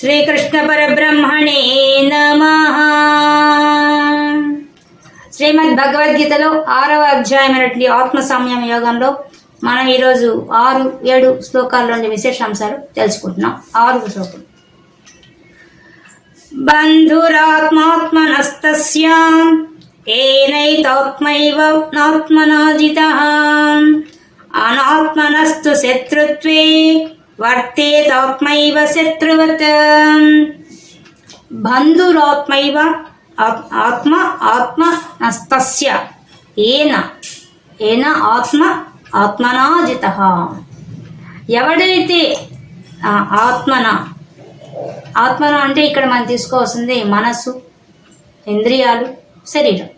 శ్రీకృష్ణ పరబ్రహ్మణే నమ. శ్రీమద్ భగవద్గీతలో ఆరవ అధ్యాయమైనటువంటి ఆత్మ సంయమ యోగంలో మనం ఈరోజు ఆరు ఏడు శ్లోకాల్లోని విశేషాంశాలు తెలుసుకుంటున్నాం. ఆరు శ్లోకం బంధురాత్మాత్మనస్తస్య ఏనైతాత్మైవ నాత్మనాజిత. అనాత్మనస్తు శత్రుత్వే వర్తేతాత్మైవ శత్రువత్ బంధురాత్మైవ ఆత్మ ఆత్మ నస్తస్య ఏన ఏన ఆత్మ ఆత్మనాజిత ఎవడైతే ఆత్మన ఆత్మన అంటే ఇక్కడ మనం తీసుకోవాల్సింది మనస్సు ఇంద్రియాలు శరీరం.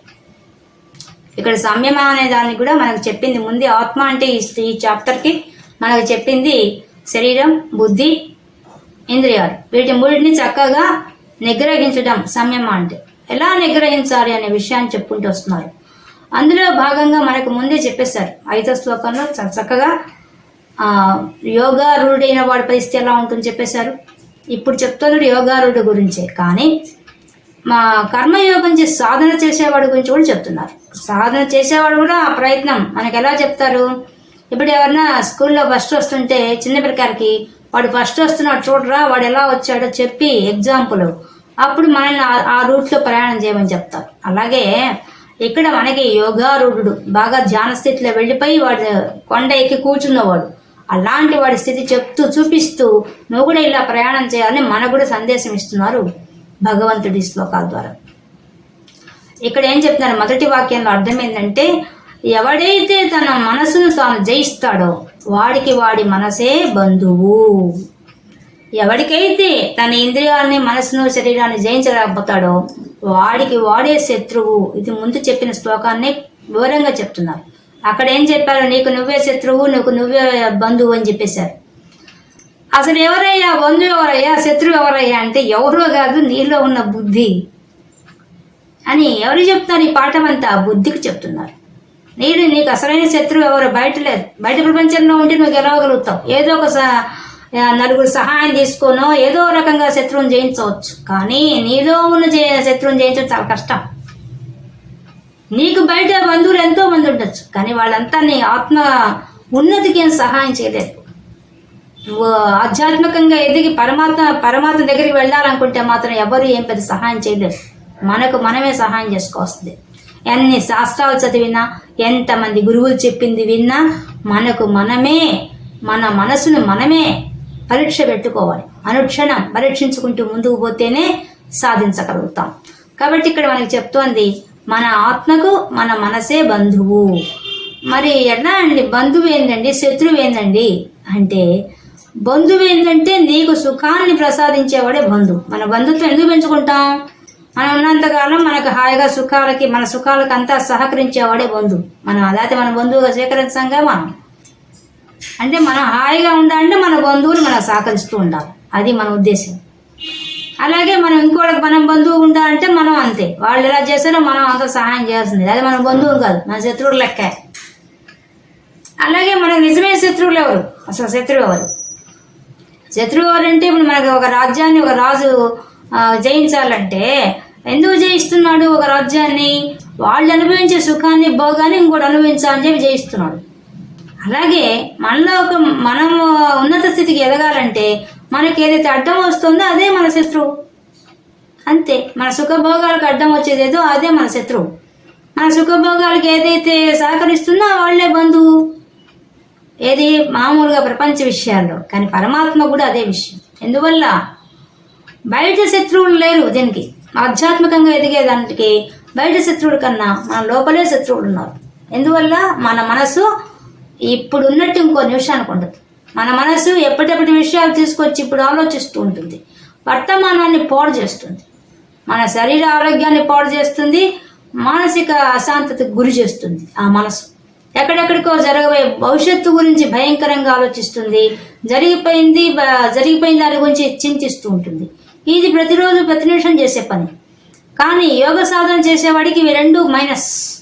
ఇక్కడ సంయమం అనే దాన్ని కూడా మనకు చెప్పింది ముందే. ఆత్మ అంటే ఈ చాప్టర్కి మనకు చెప్పింది శరీరం బుద్ధి ఇంద్రియాలు. వీటి మూడింటిని చక్కగా నిగ్రహించడం సంయమం అంటే. ఎలా నిగ్రహించాలి అనే విషయాన్ని చెప్పుకుంటూ వస్తున్నారు. అందులో భాగంగా మనకు ముందే చెప్పేశారు. ఐదో శ్లోకంలో చ- చక్కగా యోగా యోగారూఢైన వాడి పరిస్థితి ఎలా ఉంటుందని చెప్పేశారు. ఇప్పుడు చెప్తున్నాడు యోగారుడు గురించే. కానీ మా కర్మయోగం చేసి సాధన చేసేవాడి గురించి కూడా చెప్తున్నారు. సాధన చేసేవాడు కూడా ఆ ప్రయత్నం. మనకు ఎలా చెప్తారు? ఇప్పుడు ఎవరన్నా స్కూల్లో ఫస్ట్ వస్తుంటే చిన్నపిల్లకారికి వాడు ఫస్ట్ వస్తున్నాడు చూడరా వాడు ఎలా వచ్చాడో చెప్పి ఎగ్జాంపుల్. అప్పుడు మనల్ని ఆ- ఆ రూట్లో ప్రయాణం చేయమని చెప్తారు. అలాగే ఇక్కడ మనకి యోగారూఢుడు బాగా ధ్యాన స్థితిలో వెళ్ళిపోయి వాడు కొండ ఎక్కి కూర్చున్నవాడు. అలాంటి వాడి స్థితి చెప్తూ చూపిస్తూ నువ్వు కూడా ఇలా ప్రయాణం చేయాలని మనకు కూడా సందేశం ఇస్తున్నారు భగవంతుడి శ్లోకాల ద్వారా. ఇక్కడ ఏం చెప్తున్నారు? మొదటి వాక్యంలో అర్థం ఏంటంటే ఎవడైతే తన మనసును తాను జయిస్తాడో వాడికి వాడి మనసే బంధువు. ఎవరికైతే తన ఇంద్రియాలని మనసును శరీరాన్ని జయించలేకపోతాడో వాడికి వాడే శత్రువు. ఇది ముందు చెప్పిన శ్లోకాన్ని వివరంగా చెప్తున్నారు. అక్కడ ఏం చెప్పారు? నీకు నువ్వే శత్రువు నీకు నువ్వే బంధువు అని చెప్పేశారు. అసలు ఎవరయ్యా? బంధువు ఎవరయ్యా? శత్రువు ఎవరయ్యా అంటే ఎవరో కాదు నీలో ఉన్న బుద్ధి అని ఎవరు చెప్తున్నారు? ఈ పాఠం అంతా బుద్ధికి చెప్తున్నారు. నీడు నీకు అసలైన శత్రువు ఎవరు? బయట లేదు బయట ప్రపంచంలో ఉంటే నువ్వు గెలవగలుగుతావు. ఏదో ఒక నలుగురు సహాయం తీసుకోనో ఏదో రకంగా శత్రువుని జయించవచ్చు. కానీ నీలో ఉన్న శత్రువుని జయించడం చాలా కష్టం. నీకు బయట బంధువులు ఎంతో మంది ఉండొచ్చు కానీ వాళ్ళంతా నీ ఆత్మ ఉన్నతికి సహాయం చేయలేదు. నువ్వు ఆధ్యాత్మికంగా ఎదిగి పరమాత్మ పరమాత్మ దగ్గరికి వెళ్ళాలనుకుంటే మాత్రం ఎవరు ఏం పెద్ద సహాయం చేయలేదు. మనకు మనమే సహాయం చేసుకోవస్తుంది ఎన్ని శాస్త్రాలు చదివినా ఎంతమంది గురువులు చెప్పింది విన్నా మనకు మనమే మన మనసును మనమే పరీక్ష పెట్టుకోవాలి. అనుక్షణం పరీక్షించుకుంటూ ముందుకు పోతేనే సాధించగలుగుతాం. కాబట్టి ఇక్కడ మనకి చెప్తోంది మన ఆత్మకు మన మనసే బంధువు. మరి ఎలా అండి? బంధువు ఏందండి? శత్రువు ఏందండి? అంటే బంధువు ఏంటంటే నీకు సుఖాన్ని ప్రసాదించేవాడే బంధువు. మన బంధుత్వం ఎందుకు పెంచుకుంటాం? మనం ఉన్నంతకాలం మనకు హాయిగా సుఖాలకి మన సుఖాలకు అంతా సహకరించేవాడే బంధువు మనం అదైతే మన బంధువుగా స్వీకరించంగా మనం. అంటే మనం హాయిగా ఉండాలంటే మన బంధువులు మనకు సహకరిస్తూ ఉండాలి. అది మన ఉద్దేశం. అలాగే మనం ఇంకోళ్ళకి మనం బంధువు ఉండాలంటే మనం అంతే. వాళ్ళు ఎలా చేస్తారో మనం అంత సహాయం చేయాల్సింది. అది మన బంధువు కాదు మన శత్రువులు లెక్క. అలాగే మనకు నిజమైన శత్రువులు ఎవరు? అసలు శత్రువు ఎవరు? శత్రువు ఎవరంటే ఇప్పుడు మనకు ఒక రాజ్యాన్ని ఒక రాజు జయించాలంటే ఎందుకు జయిస్తున్నాడు ఒక రాజ్యాన్ని? వాళ్ళు అనుభవించే సుఖాన్ని భోగాన్ని ఇంకోటి అనుభవించాలని చెప్పి జయిస్తున్నాడు. అలాగే మనలో ఒక మనం ఉన్నత స్థితికి ఎదగాలంటే మనకి ఏదైతే అడ్డం వస్తుందో అదే మన శత్రువు. అంతే. మన సుఖభోగాలకు అడ్డం వచ్చేది ఏదో అదే మన శత్రువు. మన సుఖభోగాలకు ఏదైతే సహకరిస్తుందో వాళ్ళే బంధువు. ఏది? మామూలుగా ప్రపంచ విషయాల్లో. కానీ పరమాత్మ కూడా అదే విషయం. ఎందువల్ల? బయట శత్రువులు లేరు దీనికి. ఆధ్యాత్మికంగా ఎదిగేదానికి బయట శత్రువుడి కన్నా మన లోపలే శత్రువులు ఉన్నారు. ఎందువల్ల? మన మనసు ఇప్పుడు ఉన్నట్టు ఇంకో నిమిషానికి ఉండదు. మన మనసు ఎప్పటికప్పుడు విషయాలు తీసుకొచ్చి ఇప్పుడు ఆలోచిస్తూ ఉంటుంది. వర్తమానాన్ని పాడు చేస్తుంది. మన శరీర ఆరోగ్యాన్ని పాడు చేస్తుంది. మానసిక అశాంతతకు గురి చేస్తుంది ఆ మనసు. ఎక్కడెక్కడికో జరగబోయే భవిష్యత్తు గురించి భయంకరంగా ఆలోచిస్తుంది. జరిగిపోయింది జరిగిపోయిన దాని గురించి చింతిస్తూ ఉంటుంది. ఇది ప్రతిరోజు ప్రతి నిమిషం చేసే పని. కానీ యోగ సాధన చేసేవాడికి ఇవి రెండు మైనస్.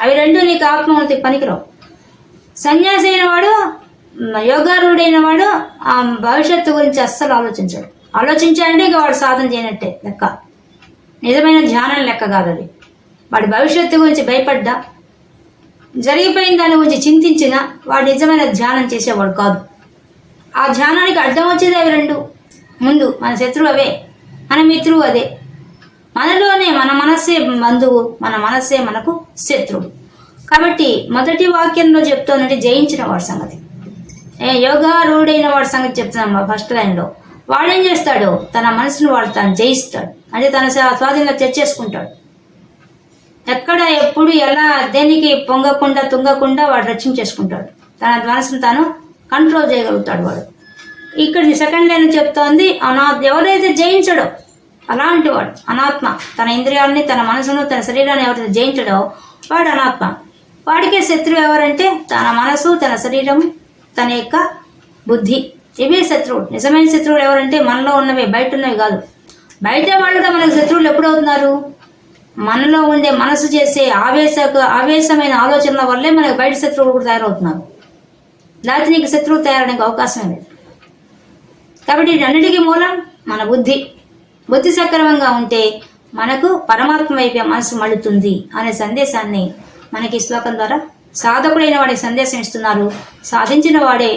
అవి రెండు నీకు ఆత్మహత్య పనికిరావు. సన్యాసి అయిన వాడు యోగారుడైన వాడు ఆ భవిష్యత్తు గురించి అస్సలు ఆలోచించాడు. ఆలోచించాడంటే ఇక వాడు సాధన చేయనట్టే లెక్క. నిజమైన ధ్యానం లెక్క కాదు అది. వాడి భవిష్యత్తు గురించి భయపడ్డా జరిగిపోయిన దాని గురించి చింతించిన వాడు నిజమైన ధ్యానం చేసేవాడు కాదు. ఆ ధ్యానానికి అర్థం వచ్చేది అవి రెండు. ముందు మన శత్రువు అవే. మన మిత్రువు అదే. మనలోనే మన మనస్సే బంధువు మన మనస్సే మనకు శత్రువు. కాబట్టి మొదటి వాక్యంలో చెప్తోందంటే జయించిన వాడి సంగతి. ఏ యోగారూఢైన వాడి సంగతి చెప్తున్నాం ఫస్ట్ లైన్లో. వాడేం చేస్తాడు? తన మనసును వాడు తను జయిస్తాడు. అంటే తన స్వాధీనంలో స్వాధీనంగా తెచ్చేసుకుంటాడు. ఎక్కడ ఎప్పుడు ఎలా దేనికి పొంగకుండా తుంగకుండా వాడు రక్షించేసుకుంటాడు. తన మనసును తాను కంట్రోల్ చేయగలుగుతాడు వాడు. ఇక్కడ సెకండ్ లైన్ చెప్తోంది అనా ఎవరైతే జయించడో అలాంటి వాడు అనాత్మ తన ఇంద్రియాలని తన మనసును తన శరీరాన్ని ఎవరైతే జయించడో వాడు అనాత్మ. వాడికే శత్రువు ఎవరంటే తన మనసు తన శరీరం తన యొక్క బుద్ధి. ఇవే శత్రువు నిజమైన శత్రువులు ఎవరంటే మనలో ఉన్నవి బయట ఉన్నవి కాదు. బయట వాళ్ళు కూడా మనకు శత్రువులు ఎప్పుడవుతున్నారు? మనలో ఉండే మనసు చేసే ఆవేశ ఆవేశమైన ఆలోచనల వల్లే మనకు బయట శత్రువులు కూడా తయారవుతున్నారు. లేకపోతే నీకు శత్రువు తయారడానికి అవకాశం లేదు. కాబట్టి వీటన్నిటికీ మూలం మన బుద్ధి. బుద్ధి సక్రమంగా ఉంటే మనకు పరమాత్మ వైపే మనసు మళ్ళుతుంది అనే సందేశాన్ని మనకి ఈ శ్లోకం ద్వారా సాధకుడైన వాడికి సందేశం ఇస్తున్నారు. సాధించిన వాడే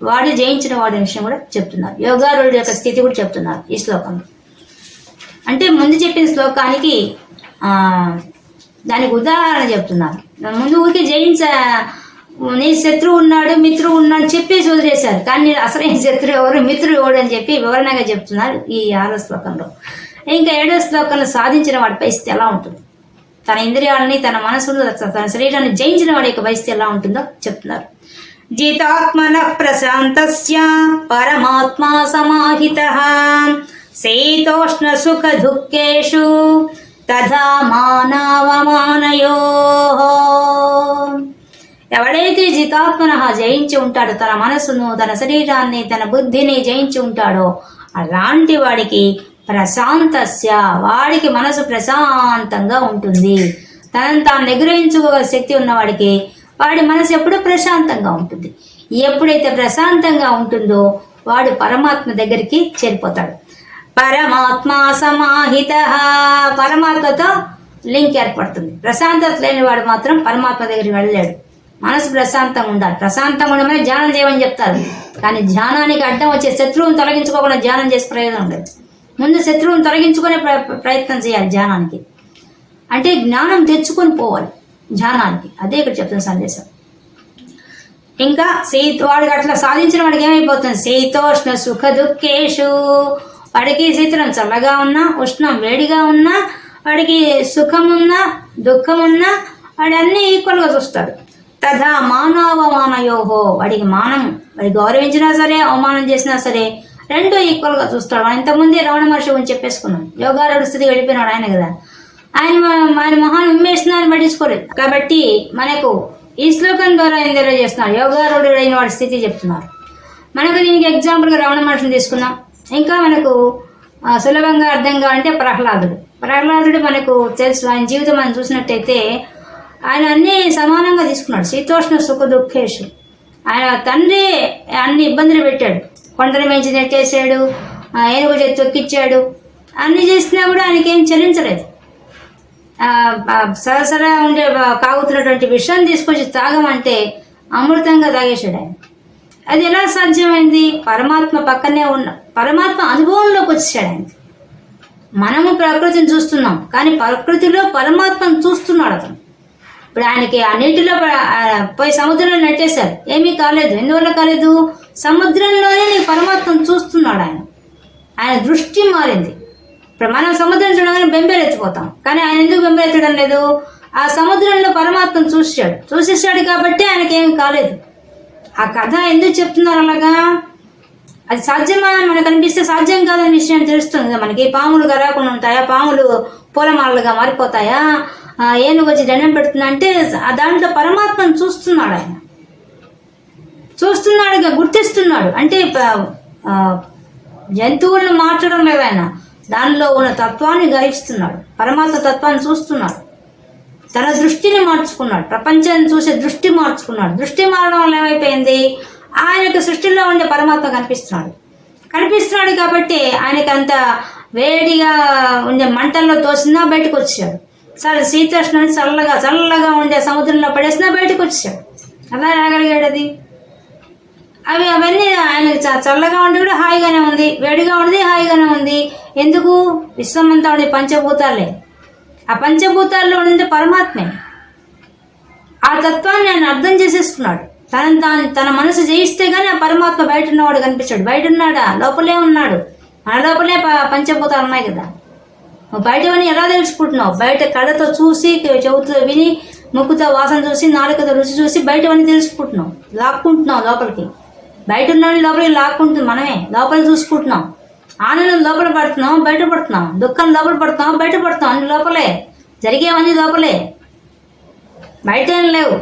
వాడే జయించిన వాడి విషయం కూడా చెప్తున్నారు. యోగారుడి యొక్క స్థితి కూడా చెప్తున్నారు ఈ శ్లోకంలో. అంటే ముందు చెప్పిన శ్లోకానికి దానికి ఉదాహరణ చెప్తున్నారు. ముందు ఊరికి జయించ నీ శత్రువు ఉన్నాడు మిత్రుడు ఉన్నాడు చెప్పేసి వదిలేశారు. కానీ అసలైన శత్రువు ఎవరు మిత్రుడు ఎవడు అని చెప్పి వివరణగా చెప్తున్నారు ఈ ఆరో శ్లోకంలో. ఇంకా ఏడో శ్లోకంలో సాధించిన వాడి పరిస్థితి ఎలా ఉంటుంది? తన ఇంద్రియాలని తన మనసును తన శరీరాన్ని జయించిన వాడి యొక్క పరిస్థితి ఎలా ఉంటుందో చెప్తున్నారు. జితాత్మన ప్రశాంత పరమాత్మా సమాహిత శీతోష్ణ సుఖ దుఃఖేషు తథా మానవమానయో ఎవడైతే జితాత్మన జయించి ఉంటాడో తన మనసును తన శరీరాన్ని తన బుద్ధిని జయించి ఉంటాడో అలాంటి వాడికి ప్రశాంతస్య వాడికి మనసు ప్రశాంతంగా ఉంటుంది. తనను తాను నిగ్రహించుకోగల శక్తి ఉన్నవాడికి వాడి మనసు ఎప్పుడూ ప్రశాంతంగా ఉంటుంది. ఎప్పుడైతే ప్రశాంతంగా ఉంటుందో వాడు పరమాత్మ దగ్గరికి చేరిపోతాడు. పరమాత్మ సమాహిత పరమాత్మతో లింక్ ఏర్పడుతుంది. ప్రశాంతత లేని వాడు మాత్రం పరమాత్మ దగ్గరికి వెళ్ళలేడు. మనసు ప్రశాంతంగా ఉండాలి. ప్రశాంతంగా ఉండమని ధ్యానం చేయమని చెప్తారు. కానీ ధ్యానానికి అడ్డం వచ్చే శత్రువుని తొలగించుకోకుండా ధ్యానం చేసే ప్రయోజనం లేదు. ముందు శత్రువుని తొలగించుకునే ప్ర- ప్రయత్నం చేయాలి ధ్యానానికి. అంటే జ్ఞానం తెచ్చుకొని పోవాలి ధ్యానానికి. అదే ఇక్కడ చెప్తున్న సందేశం. ఇంకా సీత వాడికి అట్లా సాధించిన వాడికి ఏమైపోతుంది? శీతోష్ణ సుఖ దుఃఖేషు. వాడికి శీతలం చల్లగా ఉన్నా ఉష్ణం వేడిగా ఉన్నా వాడికి సుఖం ఉన్నా దుఃఖం ఉన్నా వాడు అన్నీ ఈక్వల్గా చూస్తాడు. తథా మానవమానయోహో వాడికి మానం వాడి గౌరవించినా సరే అవమానం చేసినా సరే రెండు ఈక్వల్గా చూస్తాడు. వాడు ఇంతకుముందే రమణ మహర్షి గురించి చెప్పేసుకున్నాం. యోగారుడు స్థితి వెళ్ళిపోయినాడు ఆయన కదా. ఆయన ఆయన మొహాన్ని ఉమ్మేసినా అని పట్టించుకోలేదు కాబట్టి మనకు ఈ శ్లోకం ద్వారా ఏం తెలియజేస్తున్నారు? యోగారుడు అయిన వాడి స్థితి చెప్తున్నారు. మనకు దీనికి ఎగ్జాంపుల్గా రమణ మహర్షిని తీసుకున్నాం. ఇంకా మనకు సులభంగా అర్థం కావాలంటే ప్రహ్లాదుడు. ప్రహ్లాదుడు మనకు తెలుసు ఆయన జీవితం మనం చూసినట్టయితే ఆయన అన్నీ సమానంగా తీసుకున్నాడు. శీతోష్ణ సుఖ దుఃఖేషు ఆయన తండ్రి అన్ని ఇబ్బందులు పెట్టాడు. కొండల మించి నెట్టేశాడు ఏనుగు చేతి తొక్కిచ్చాడు. అన్ని చేసినా కూడా ఆయనకేం చెల్లించలేదు సరసరా ఉండే కాగుతున్నటువంటి విషయం తీసుకొచ్చి తాగమంటే అమృతంగా తాగేశాడు ఆయన. అది ఎలా సాధ్యమైంది? పరమాత్మ పక్కనే ఉన్న పరమాత్మ అనుభవంలోకి వచ్చాడు ఆయన. మనము ప్రకృతిని చూస్తున్నాం కానీ ప్రకృతిలో పరమాత్మను చూస్తున్నాడు అతను. ఇప్పుడు ఆయనకి ఆ నీటిలో పోయి సముద్రంలో నెట్టేశారు ఏమీ కాలేదు. ఎందువల్ల కాలేదు? సముద్రంలోనే నీ పరమాత్మను చూస్తున్నాడు ఆయన. ఆయన దృష్టి మారింది. ఇప్పుడు మనం సముద్రం చూడగానే బెంబేలెత్తిపోతాం కానీ ఆయన ఎందుకు బెంబేలెత్తడం లేదు? ఆ సముద్రంలో పరమాత్మను చూసాడు చూసేసాడు కాబట్టి ఆయనకి ఏం కాలేదు. ఆ కథ ఎందుకు చెప్తున్నారు అలాగా? అది సాధ్యమా? మనకు అనిపిస్తే సాధ్యం కాదని విషయం తెలుస్తుంది. మనకి పాములు గరాకుండా ఉంటాయా? పాములు పూలమాలలుగా మారిపోతాయా? ఏనుగు వచ్చి దండం పెడుతుందంటే అంటే దాంట్లో పరమాత్మను చూస్తున్నాడు ఆయన. చూస్తున్నాడు ఇక గుర్తిస్తున్నాడు. అంటే జంతువులను మార్చడం లేదు ఆయన. దానిలో ఉన్న తత్వాన్ని గ్రహిస్తున్నాడు. పరమాత్మ తత్వాన్ని చూస్తున్నాడు. తన దృష్టిని మార్చుకున్నాడు. ప్రపంచాన్ని చూసే దృష్టి మార్చుకున్నాడు. దృష్టి మారడం వల్ల ఏమైపోయింది? ఆయన యొక్క సృష్టిలో ఉండే పరమాత్మ కనిపిస్తున్నాడు. కనిపిస్తున్నాడు కాబట్టి ఆయనకు అంత వేడిగా ఉండే మంటల్లో తోసినా బయటకు వచ్చాడు. సరే శీతోష్ణని చల్లగా చల్లగా ఉండే సముద్రంలో పడేసినా బయటకు వచ్చాడు అలా రాగలిగాడు అది అవి అవన్నీ ఆయన చల్లగా ఉండి కూడా హాయిగానే ఉంది. వేడిగా ఉండేది హాయిగానే ఉంది. ఎందుకు? విశ్వమంతా ఉండే పంచభూతాలే. ఆ పంచభూతాల్లో ఉండే పరమాత్మే. ఆ తత్వాన్ని ఆయన అర్థం చేసేసుకున్నాడు. తన తాను తన మనసు జయిస్తే కానీ ఆ పరమాత్మ బయట ఉన్నవాడు కనిపించాడు. బయట ఉన్నాడా? లోపలే ఉన్నాడు. మన లోపలే ప- పంచభూతాలు ఉన్నాయి కదా. బయట బయటవని ఎలా తెలుసుకుంటున్నావు? బయట కళ్ళతో చూసి చెవుతో విని ముక్కుతో వాసన చూసి నాలుకతో రుచి చూసి బయటవన్నీ తెలుసుకుంటున్నావు? లాక్కుంటున్నావు లోపలికి. బయట ఉన్న లోపలికి లాక్కుంటుంది మనమే. లోపల చూసుకుంటున్నాం ఆనందం లోపల పడుతున్నాం బయట పడుతున్నాం దుఃఖం లోపల పడుతున్నాం బయట పడుతున్నాం అన్ని లోపలే. జరిగేవన్నీ లోపలే. బయట ఏం లేవు.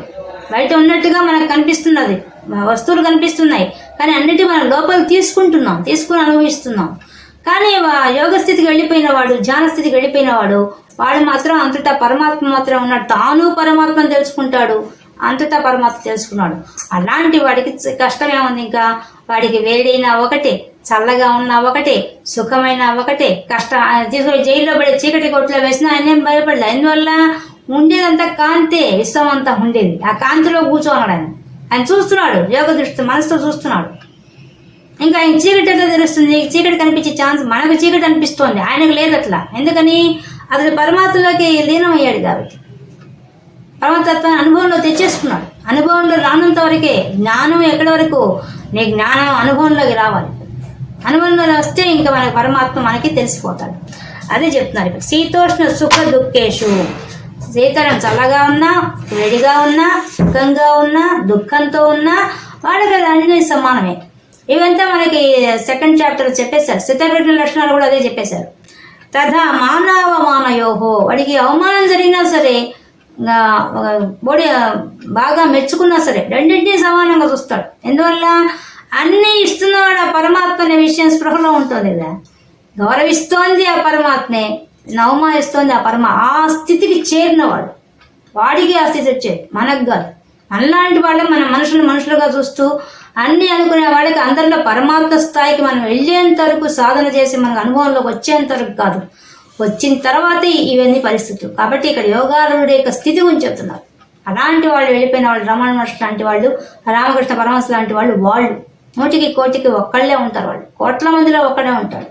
బయట ఉన్నట్టుగా మనకు కనిపిస్తున్నది. వస్తువులు కనిపిస్తున్నాయి. కానీ అన్నిటి మనం లోపల తీసుకుంటున్నాం తీసుకుని అనుభవిస్తున్నాం. కానీ వా- యోగ స్థితికి వెళ్ళిపోయిన వాడు ధ్యాన స్థితికి వెళ్ళిపోయిన వాడు వాడు మాత్రం అంతటా పరమాత్మ మాత్రం ఉన్నాడు. తాను పరమాత్మను తెలుసుకుంటాడు. అంతటా పరమాత్మ తెలుసుకున్నాడు. అలాంటి వాడికి కష్టమే ఉంది ఇంకా? వాడికి వేడైనా ఒకటే చల్లగా ఉన్న ఒకటే సుఖమైన ఒకటే కష్టం తీసుకొని జైల్లో పడి చీకటి కొట్లో వేసినా ఆయన ఏం భయపడలే. అందువల్ల ఉండేదంతా కాంతే విశ్వం అంతా ఉండేది. ఆ కాంతిలో కూర్చోన్నాడు ఆయన ఆయన చూస్తున్నాడు యోగ దృష్టి మనసుతో చూస్తున్నాడు. ఇంకా ఆయన చీకటి ఎట్లా తెలుస్తుంది? చీకటి కనిపించే ఛాన్స్ మనకు చీకటి అనిపిస్తోంది. ఆయనకు లేదు అట్లా. ఎందుకని? అతను పరమాత్మలోకి లీనమయ్యాడు కాబట్టి. పరమతత్వాన్ని అనుభవంలో తెచ్చేసుకున్నాడు. అనుభవంలో రానంత వరకే జ్ఞానం ఎక్కడి వరకు? నీ జ్ఞానం అనుభవంలోకి రావాలి. అనుభవంలో వస్తే ఇంకా మనకి పరమాత్మ మనకి తెలిసిపోతాడు. అదే చెప్తున్నారు ఇక్కడ శీతోష్ణ సుఖ దుఃఖేషు. శీతలం చల్లగా ఉన్నా వేడిగా ఉన్నా సుఖంగా ఉన్నా దుఃఖంతో ఉన్నా వాళ్ళకి అది అన్ని సమానమే. ఇవంతా మనకి సెకండ్ చాప్టర్ చెప్పేశారు. శీతకృష్ణ లక్షణాలు కూడా అదే చెప్పేశారు. తథా మానవమానయోహో వాడికి అవమానం జరిగినా సరే బోడి బాగా మెచ్చుకున్నా సరే రెండింటినీ సమానంగా చూస్తాడు. ఎందువల్ల? అన్నీ ఇస్తున్నవాడు ఆ పరమాత్మ అనే విషయం స్పృహలో ఉంటుంది కదా. గౌరవిస్తోంది ఆ పరమాత్మే నవమానిస్తోంది ఆ పరమ ఆ స్థితికి చేరినవాడు. వాడికి ఆ స్థితి వచ్చేది మనకు కాదు. మనలాంటి వాళ్ళే మన మనుషులు మనుషులుగా చూస్తూ అన్ని అనుకునే వాళ్ళకి అందరిలో పరమాత్మ స్థాయికి మనం వెళ్ళేంత వరకు సాధన చేసి మనకు అనుభవంలోకి వచ్చేంత వరకు కాదు. వచ్చిన తర్వాతే ఇవన్నీ పరిస్థితులు. కాబట్టి ఇక్కడ యోగారుడి యొక్క స్థితి గురించి చెప్తున్నారు. అలాంటి వాళ్ళు వెళ్ళిపోయిన వాళ్ళు రమణ మహర్షి లాంటి వాళ్ళు రామకృష్ణ పరమహంస లాంటి వాళ్ళు వాళ్ళు. నూటికి కోటికి ఒక్కళ్ళే ఉంటారు వాళ్ళు. కోట్ల మందిలో ఒక్కడే ఉంటారు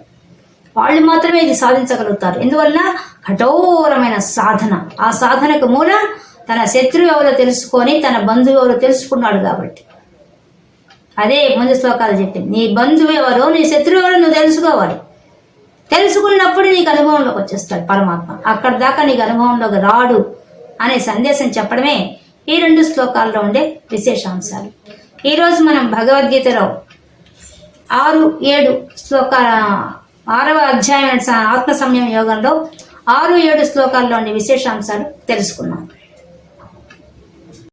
వాళ్ళు మాత్రమే ఇది సాధించగలుగుతారు. ఎందువల్ల కఠోరమైన సాధన. ఆ సాధనకు మూలం తన శత్రువు ఎవరో తెలుసుకొని తన బంధువు ఎవరో తెలుసుకున్నాడు కాబట్టి. అదే ముందు శ్లోకాలు చెప్పింది నీ బంధువు ఎవరో నీ శత్రువు ఎవరో నువ్వు తెలుసుకోవాలి. తెలుసుకున్నప్పుడు నీకు అనుభవంలోకి వచ్చేస్తాడు పరమాత్మ. అక్కడ దాకా నీకు అనుభవంలోకి రాడు అనే సందేశం చెప్పడమే ఈ రెండు శ్లోకాల్లో ఉండే విశేషాంశాలు. ఈరోజు మనం భగవద్గీతలో ఆరు ఏడు శ్లోకాల ఆరవ అధ్యాయం ఆత్మ సంయమ యోగంలో ఆరు ఏడు శ్లోకాల్లో ఉండే విశేషాంశాలు తెలుసుకున్నాం.